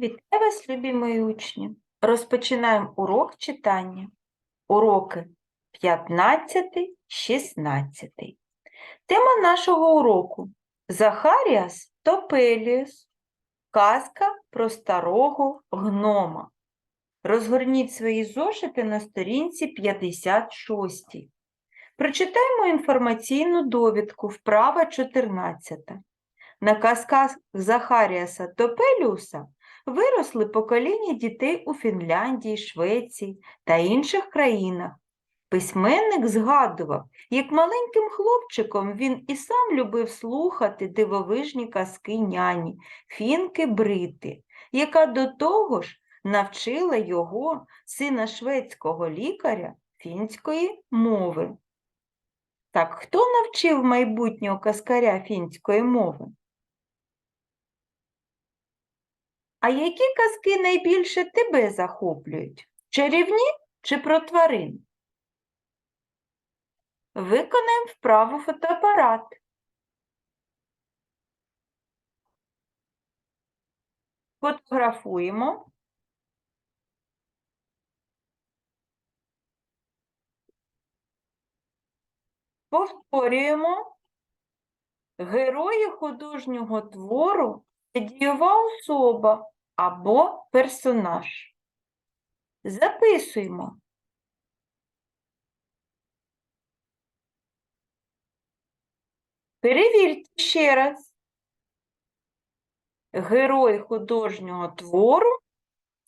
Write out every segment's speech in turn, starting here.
Вітаю вас, любі мої учні! Розпочинаємо урок читання. Уроки 15-16. Тема нашого уроку Захаріас Топеліус. Казка про старого гнома. Розгорніть свої зошити на сторінці 56. Прочитаємо інформаційну довідку вправа 14. На казках Захаріаса Топеліуса виросли покоління дітей у Фінляндії, Швеції та інших країнах. Письменник згадував, як маленьким хлопчиком він і сам любив слухати дивовижні казки няні, фінки Брити, яка до того ж навчила його, сина шведського лікаря, фінської мови. Так, хто навчив майбутнього каскаря фінської мови? А які казки найбільше тебе захоплюють? Чарівні чи про тварин? Виконаємо вправу фотоапарат. Фотографуємо. Повторюємо. Герої художнього твору дієва особа або персонаж. Записуємо. Перевірте ще раз. Герой художнього твору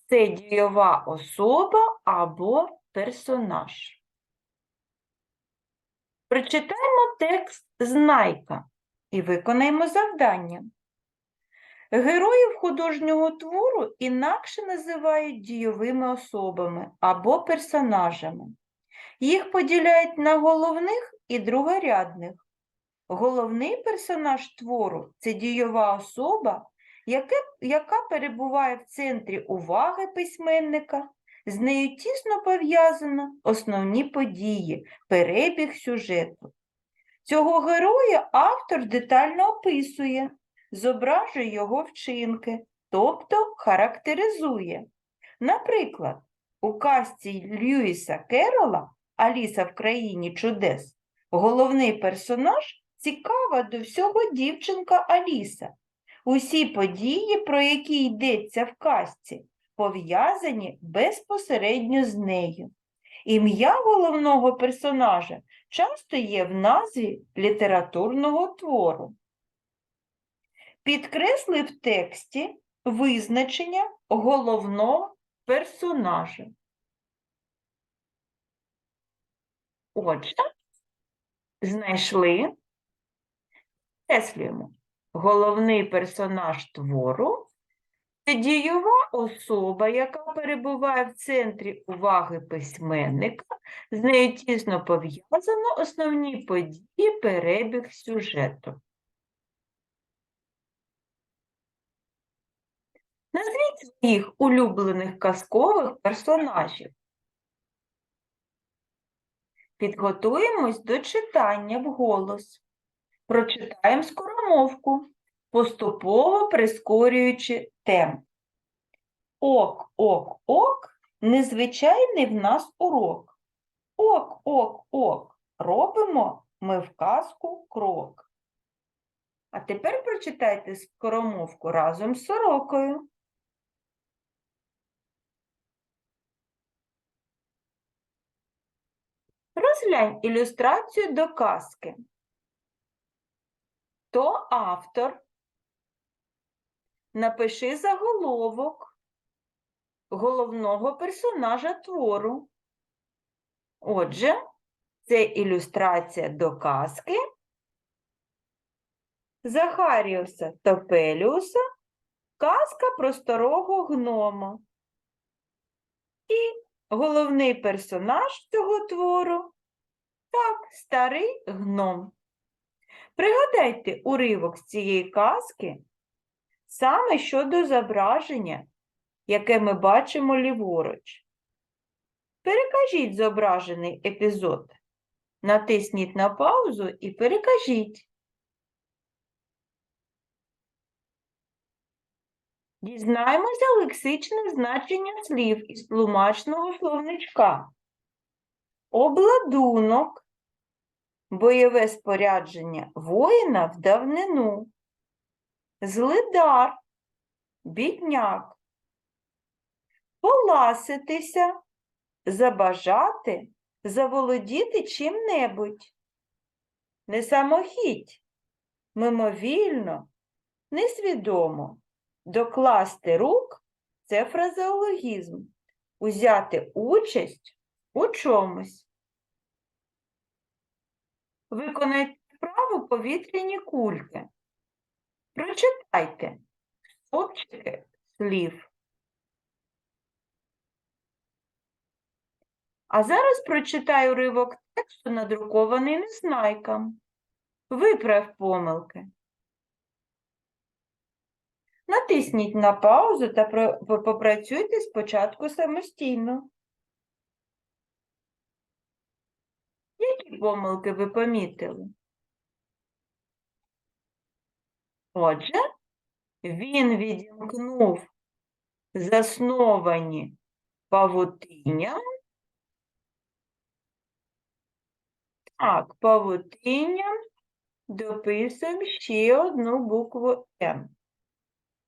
це дієва особа або персонаж. Прочитаємо текст знайка і виконаємо завдання. Героїв художнього твору інакше називають дійовими особами або персонажами. Їх поділяють на головних і другорядних. Головний персонаж твору це дійова особа, яка перебуває в центрі уваги письменника. З нею тісно пов'язано основні події, перебіг сюжету. Цього героя автор детально описує, зображує його вчинки, тобто характеризує. Наприклад, у казці Льюіса Керола Аліса в країні чудес головний персонаж цікава до всього дівчинка Аліса. Усі події, про які йдеться в казці, пов'язані безпосередньо з нею. Ім'я головного персонажа часто є в назві літературного твору. Підкресли в тексті визначення головного персонажа. Отже, знайшли, підкреслюємо, головний персонаж твору це дієва особа, яка перебуває в центрі уваги письменника, з нею тісно пов'язано основні події, перебіг сюжету. Своїх улюблених казкових персонажів. Підготуємось до читання вголос. Прочитаємо скоромовку, поступово прискорюючи темп. Ок, ок, ок, незвичайний в нас урок. Ок, ок, ок, робимо ми в казку крок. А тепер прочитайте скоромовку разом з сорокою. Розглянь ілюстрацію до казки. То автор. Напиши заголовок головного персонажа твору. Отже, це ілюстрація до казки Захаріуса Топеліуса Казка про старого гнома. І головний персонаж цього твору так, старий гном. Пригадайте уривок з цієї казки саме щодо зображення, яке ми бачимо ліворуч. Перекажіть зображений епізод. Натисніть на паузу і перекажіть. Дізнаємося лексичне значення слів із тлумачного словничка. Обладунок – бойове спорядження воїна в давнину. Злидар – бідняк. Поласитися – забажати, заволодіти чим-небудь. Несамохіть – мимовільно, несвідомо. Докласти рук – це фразеологізм. Узяти участь у чомусь. Виконайте вправу повітряні кульки. Прочитайте стовпчики слів. А зараз прочитаю ривок тексту, надрукований незнайкам. Виправ помилки. Натисніть на паузу та попрацюйте спочатку самостійно. Які помилки ви помітили? Отже, він відімкнув засновані павутинням. Так, павутинням дописуємо ще одну букву М.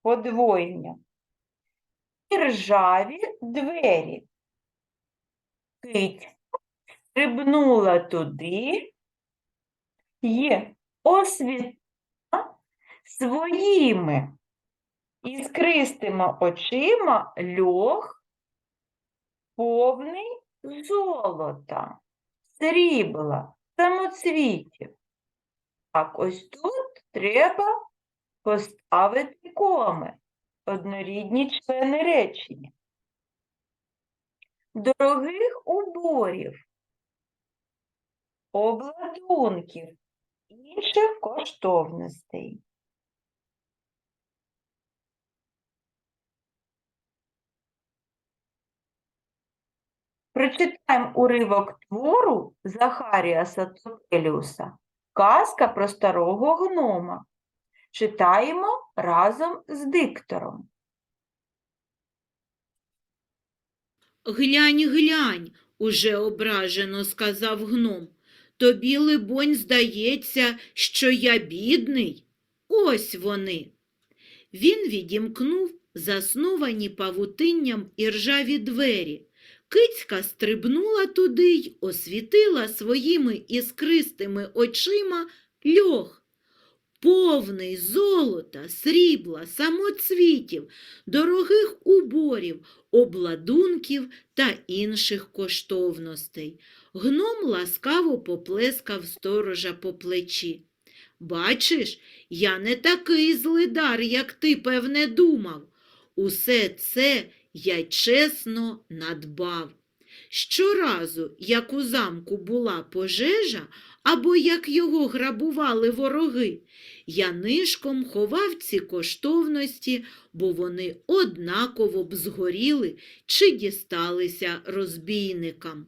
Подвоєння. І ржаві двері. Кить стрибнула туди і освітила своїми іскристими очима льох повний золота, срібла, самоцвітів. Так, ось тут треба поставити коми, однорідні члени речення. Дорогих уборів, обладунків, інших коштовностей. Прочитаємо уривок твору Захарія Сатопеліуса Казка про старого гнома. Читаємо разом з диктором. Глянь, глянь, уже ображено сказав гном. Тобі, либонь, здається, що я бідний? Ось вони. Він відімкнув засновані павутинням і ржаві двері. Кицька стрибнула туди й освітила своїми іскристими очима льох. Повний золота, срібла, самоцвітів, дорогих уборів, обладунків та інших коштовностей. Гном ласкаво поплескав сторожа по плечі. Бачиш, я не такий злидар, як ти, певне, думав. Усе це я чесно надбав. Щоразу, як у замку була пожежа, або як його грабували вороги, я нишком ховав ці коштовності, бо вони однаково б згоріли чи дісталися розбійникам.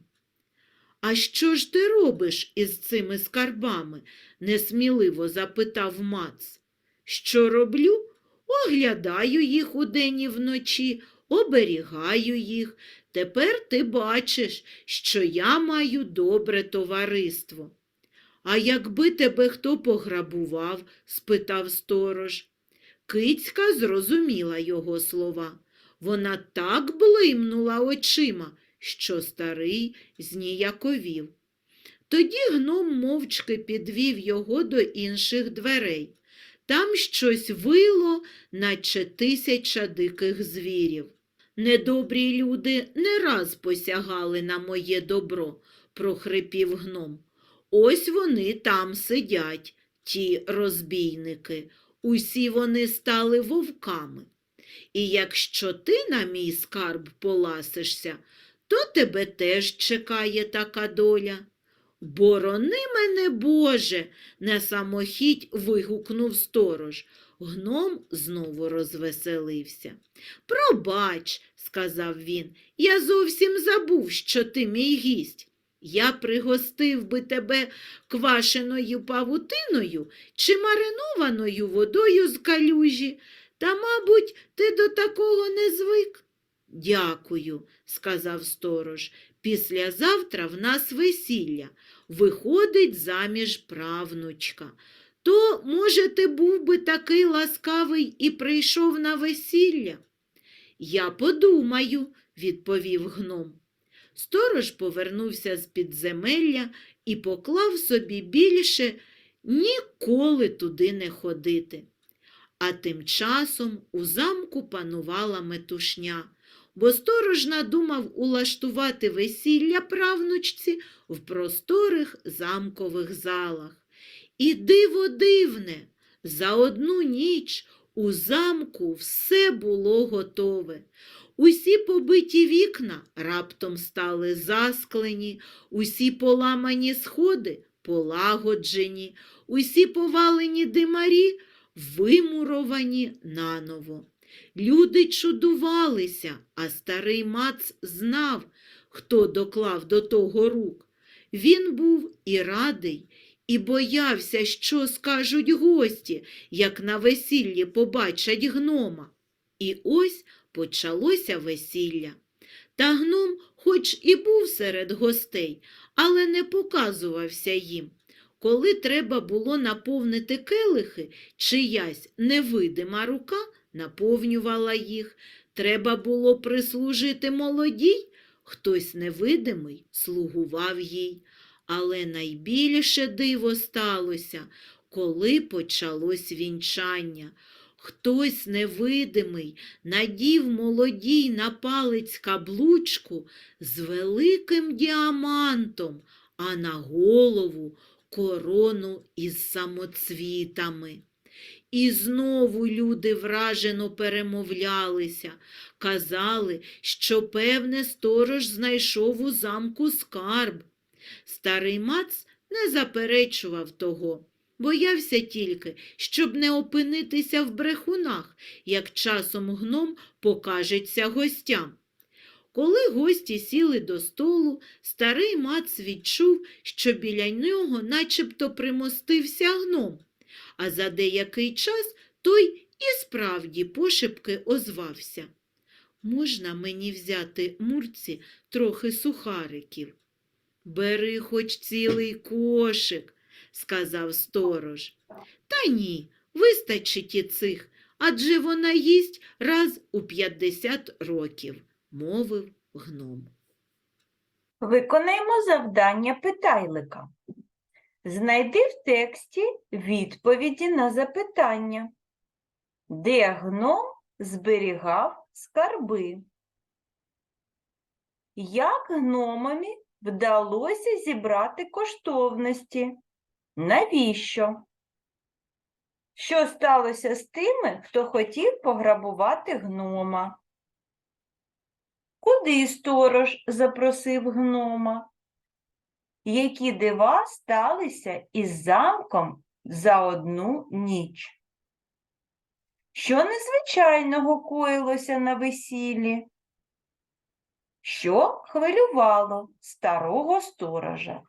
А що ж ти робиш із цими скарбами? несміливо запитав Мац. Що роблю? Оглядаю їх удень і вночі, оберігаю їх. Тепер ти бачиш, що я маю добре товариство. А якби тебе хто пограбував? спитав сторож. Кицька зрозуміла його слова. Вона так блимнула очима, що старий зніяковів. Тоді гном мовчки підвів його до інших дверей. Там щось вило, наче тисяча диких звірів. Недобрі люди не раз посягали на моє добро, прохрипів гном. Ось вони там сидять, ті розбійники. Усі вони стали вовками. І якщо ти на мій скарб поласишся, то тебе теж чекає така доля. Борони мене, Боже, на самохідь вигукнув сторож. Гном знову розвеселився. Пробач, сказав він, я зовсім забув, що ти мій гість. Я пригостив би тебе квашеною павутиною чи маринованою водою з калюжі. Та, мабуть, ти до такого не звик. Дякую, сказав сторож. Післязавтра в нас весілля. Виходить заміж правнучка. То, може, ти був би такий ласкавий і прийшов на весілля? Я подумаю, відповів гном. Сторож повернувся з підземелля і поклав собі більше ніколи туди не ходити. А тим часом у замку панувала метушня, бо сторож надумав улаштувати весілля правнучці в просторих замкових залах. І диво дивне, за одну ніч у замку все було готове. Усі побиті вікна раптом стали засклені, усі поламані сходи полагоджені, усі повалені димарі вимуровані наново. Люди чудувалися, а старий мац знав, хто доклав до того рук. Він був і радий, і боявся, що скажуть гості, як на весіллі побачать гнома. І ось почалося весілля. Та гном, хоч і був серед гостей, але не показувався їм. Коли треба було наповнити келихи, чиясь невидима рука наповнювала їх. Треба було прислужити молодій, хтось невидимий слугував їй. Але найбільше диво сталося, коли почалось вінчання. Хтось невидимий надів молодій на палець каблучку з великим діамантом, а на голову корону із самоцвітами. І знову люди вражено перемовлялися, казали, що, певне, сторож знайшов у замку скарб. Старий мац не заперечував того, боявся тільки, щоб не опинитися в брехунах, як часом гном покажеться гостям. Коли гості сіли до столу, старий мац відчув, що біля нього начебто примостився гном, а за деякий час той і справді пошепки озвався. Можна мені взяти мурці трохи сухариків? Бери хоч цілий кошик, сказав сторож. Та ні, вистачить і цих, адже вона їсть раз у п'ятдесят років, мовив гном. Виконаємо завдання питайлика. Знайди в тексті відповіді на запитання. Де гном зберігав скарби? Як гномові вдалося зібрати коштовності? Навіщо? Що сталося з тими, хто хотів пограбувати гнома? Куди сторож запросив гнома? Які дива сталися із замком за одну ніч? Що незвичайного коїлося на весіллі? Що хвилювало старого сторожа?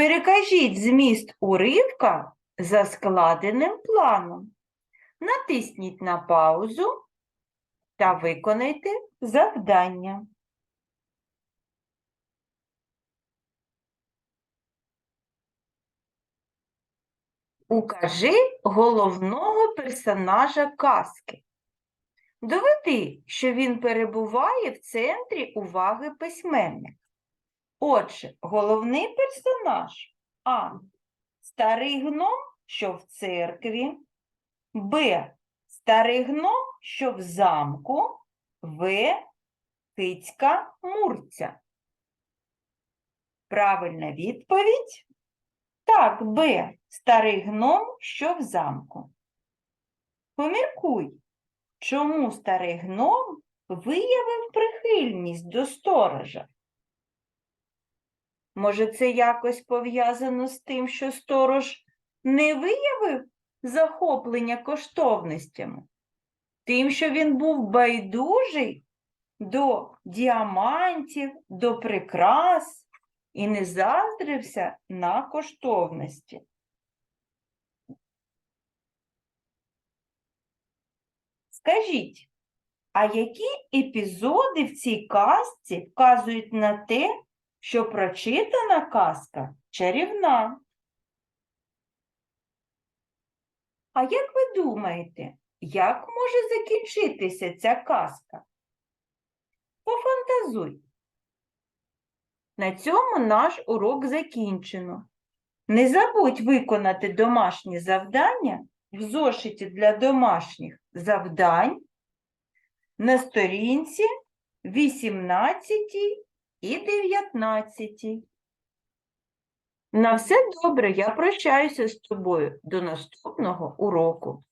Перекажіть зміст уривка за складеним планом. Натисніть на паузу та виконайте завдання. Укажи головного персонажа казки. Доведи, що він перебуває в центрі уваги письменника. Отже, головний персонаж А. Старий гном, що в церкві, Б. Старий гном, що в замку, В. Кицька Мурця. Правильна відповідь? Так, Б. Старий гном, що в замку. Поміркуй, чому старий гном виявив прихильність до сторожа? Може, це якось пов'язано з тим, що сторож не виявив захоплення коштовностями? Тим, що він був байдужий до діамантів, до прикрас? і не заздрився на коштовності. Скажіть, а які епізоди в цій казці вказують на те, що прочитана казка чарівна? А як ви думаєте, як може закінчитися ця казка? Пофантазуй. На цьому наш урок закінчено. Не забудь виконати домашні завдання в зошиті для домашніх завдань на сторінці 18 і 19. На все добре, я прощаюся з тобою до наступного уроку.